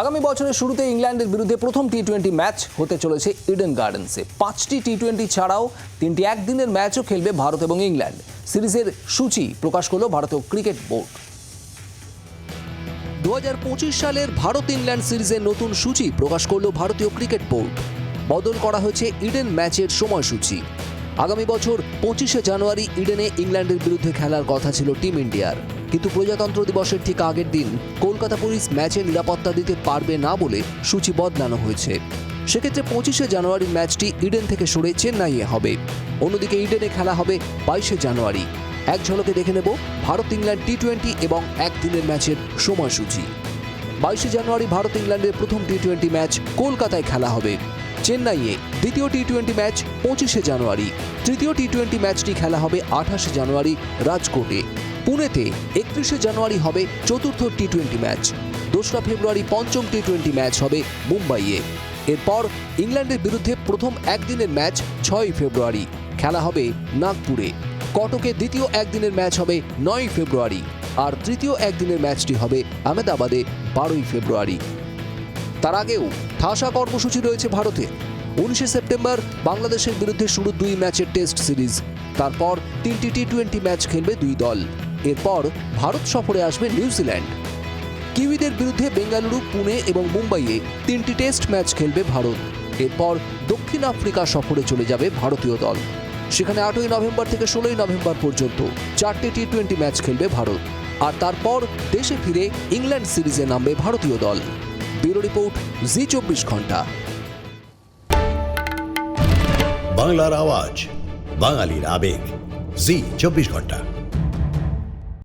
আগামী বছরের শুরুতে ইংল্যান্ডের বিরুদ্ধে প্রথম টি টোয়েন্টি ম্যাচ হতে চলেছে ইডেন গার্ডেন্সে পাঁচটি টি টোয়েন্টি ছাড়াও তিনটি একদিনের ম্যাচও খেলবে ভারত এবং ইংল্যান্ড। সিরিজের সূচি প্রকাশ করল ভারতীয় ক্রিকেট বোর্ড। দু হাজার পঁচিশ সালের ভারত ইংল্যান্ড সিরিজের নতুন সূচি প্রকাশ করল ভারতীয় ক্রিকেট বোর্ড। বদল করা হয়েছে ইডেন ম্যাচের সময়সূচি। আগামী বছর পঁচিশে জানুয়ারি ইডেনে ইংল্যান্ডের বিরুদ্ধে খেলার কথা ছিল টিম ইন্ডিয়ার। কিন্তু প্রজাতন্ত্র দিবসের ঠিক আগের দিন কলকাতা পুলিশ ম্যাচে নিরাপত্তা দিতে পারবে না বলে সূচি বদলানো হয়েছে। সেক্ষেত্রে পঁচিশে জানুয়ারির ম্যাচটি ইডেন থেকে সরে চেন্নাইয়ে হবে। অন্যদিকে ইডেনে খেলা হবে বাইশে জানুয়ারি। এক ঝলকে দেখে নেব ভারত ইংল্যান্ড টি টোয়েন্টি এবং একদিনের ম্যাচের সময়সূচি। বাইশে জানুয়ারি ভারত ইংল্যান্ডের প্রথম টি টোয়েন্টি ম্যাচ কলকাতায় খেলা হবে। চেন্নাইয়ে দ্বিতীয় টি টোয়েন্টি ম্যাচ পঁচিশে জানুয়ারি। তৃতীয় টি টোয়েন্টি ম্যাচটি খেলা হবে আঠাশে জানুয়ারি রাজকোটে। পুনেতে একত্রিশে জানুয়ারি হবে চতুর্থ টি টোয়েন্টি ম্যাচ দোসরা ফেব্রুয়ারি পঞ্চম টি টোয়েন্টি ম্যাচ হবে মুম্বাইয়ে। এরপর ইংল্যান্ডের বিরুদ্ধে প্রথম একদিনের ম্যাচ ছয়ই ফেব্রুয়ারি। খেলা হবে নাগপুরে। কটকে দ্বিতীয় একদিনের ম্যাচ হবে নয়ই ফেব্রুয়ারি। আর তৃতীয় একদিনের ম্যাচটি হবে আহমেদাবাদে বারোই ফেব্রুয়ারি। তার আগেও ঠাসা কর্মসূচি রয়েছে ভারতে উনিশে সেপ্টেম্বর বাংলাদেশের বিরুদ্ধে শুরু দুই ম্যাচের টেস্ট সিরিজ। তারপর তিনটি টি টোয়েন্টি ম্যাচ খেলবে দুই দল। এরপর ভারত সফরে আসবে নিউজিল্যান্ড। কিউইদের বিরুদ্ধে বেঙ্গালুরু, পুনে এবং মুম্বাইয়ে তিনটি টেস্ট ম্যাচ খেলবে ভারত। এরপর দক্ষিণ আফ্রিকা সফরে চলে যাবে ভারতীয় দল। সেখানে আটই নভেম্বর থেকে ষোলোই নভেম্বর পর্যন্ত চারটি টি টোয়েন্টি ম্যাচ খেলবে ভারত। আর তারপর দেশে ফিরে ইংল্যান্ড সিরিজে নামবে ভারতীয় দল। ব্যুরো রিপোর্ট জি চব্বিশ ঘণ্টা। বাংলার আওয়াজ বাঙালির আবেগ জি চব্বিশ ঘণ্টা।